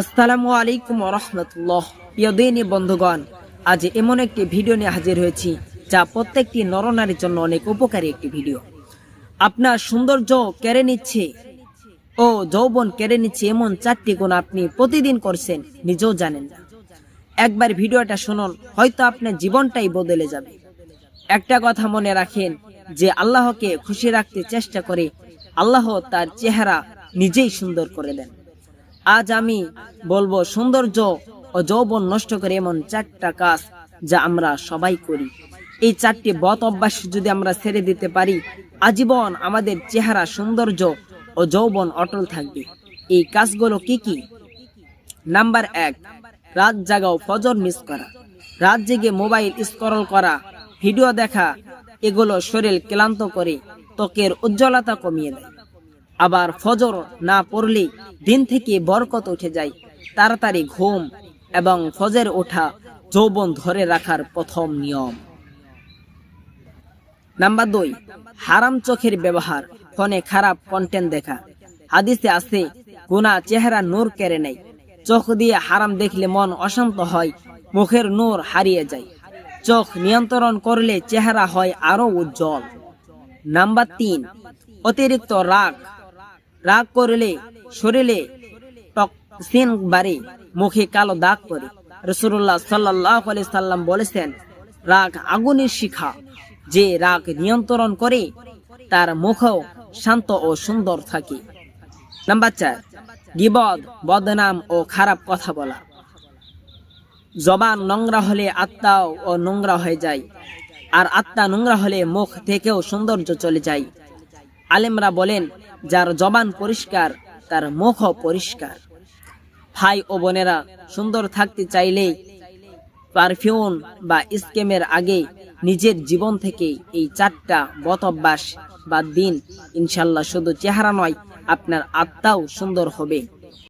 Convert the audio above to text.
আসসালামু আলাইকুম রহমতুল্লাহ। প্রিয় দিনী বন্ধুগণ, আজ এমন একটি ভিডিও নিয়ে হাজির হয়েছি, যা প্রত্যেকটি নরনারীর জন্য অনেক উপকারী একটি ভিডিও। আপনার সৌন্দর্য কেড়ে নিচ্ছে ও যৌবন কেড়ে নিচ্ছে এমন চারটি গুণ আপনি প্রতিদিন করছেন, নিজেও জানেন না। একবার ভিডিওটা শুনুন, হয়তো আপনার জীবনটাই বদলে যাবে। একটা কথা মনে রাখেন, যে আল্লাহকে খুশি রাখতে চেষ্টা করে, আল্লাহ তার চেহারা নিজেই সুন্দর করে দেন। আজ আমি বলব সৌন্দর্য ও যৌবন নষ্ট করে এমন চারটা কাজ যা আমরা সবাই করি। এই চারটি বদ অভ্যাস যদি আমরা ছেড়ে দিতে পারি, আজীবন আমাদের চেহারা সৌন্দর্য ও যৌবন অটল থাকবে। এই কাজগুলো কি কি? নাম্বার এক, রাত জাগাও, ফজর মিস করা। রাত জেগে মোবাইল স্ক্রল করা, ভিডিও দেখা, এগুলো শরীর ক্লান্ত করে ত্বকের উজ্জ্বলতা কমিয়ে দেয়। আবার ফজর না পড়লে দিন থেকে বরকত উঠে যায়। তাড়াতাড়ি ঘুম এবং ফজর ওঠা যৌবন ধরে রাখার প্রথম নিয়ম। নাম্বার দুই, হারাম চোখের ব্যবহার, ফোনে খারাপ কন্টেন্ট দেখা। হাদিসে আছে গুণা চেহারা নূর কেড়ে নেয়। চোখ দিয়ে হারাম দেখলে মন অশান্ত হয়, মুখের নূর হারিয়ে যায়। চোখ নিয়ন্ত্রণ করলে চেহারা হয় আরও উজ্জ্বল। নাম্বার তিন, অতিরিক্ত রাগ রাগ করলে, শরীরে টক্সিন বাড়ে, মুখে কালো দাগ করে রসুল্লাহ সাল্লাহ সাল্লাম বলেছেন, রাগ আগুনের শিখা। যে রাগ নিয়ন্ত্রণ করে, তার মুখও শান্ত ও সুন্দর থাকে। নাম্বার চার, গিবদ, বদনাম ও খারাপ কথা বলা। জবান নোংরা হলে আত্মাও ও নোংরা হয়ে যায়, আর আত্মা নোংরা হলে মুখ থেকেও সৌন্দর্য চলে যায়। আলেমরা বলেন, যার জবান পরিষ্কার, তার মুখও পরিষ্কার। ভাই ও বোনেরা, সুন্দর থাকতে চাইলে পারফিউম বা স্কেমের আগে নিজের জীবন থেকে এই চারটা বত অভ্যাস বা দিন। ইনশাল্লাহ শুধু চেহারা নয়, আপনার আত্মাও সুন্দর হবে।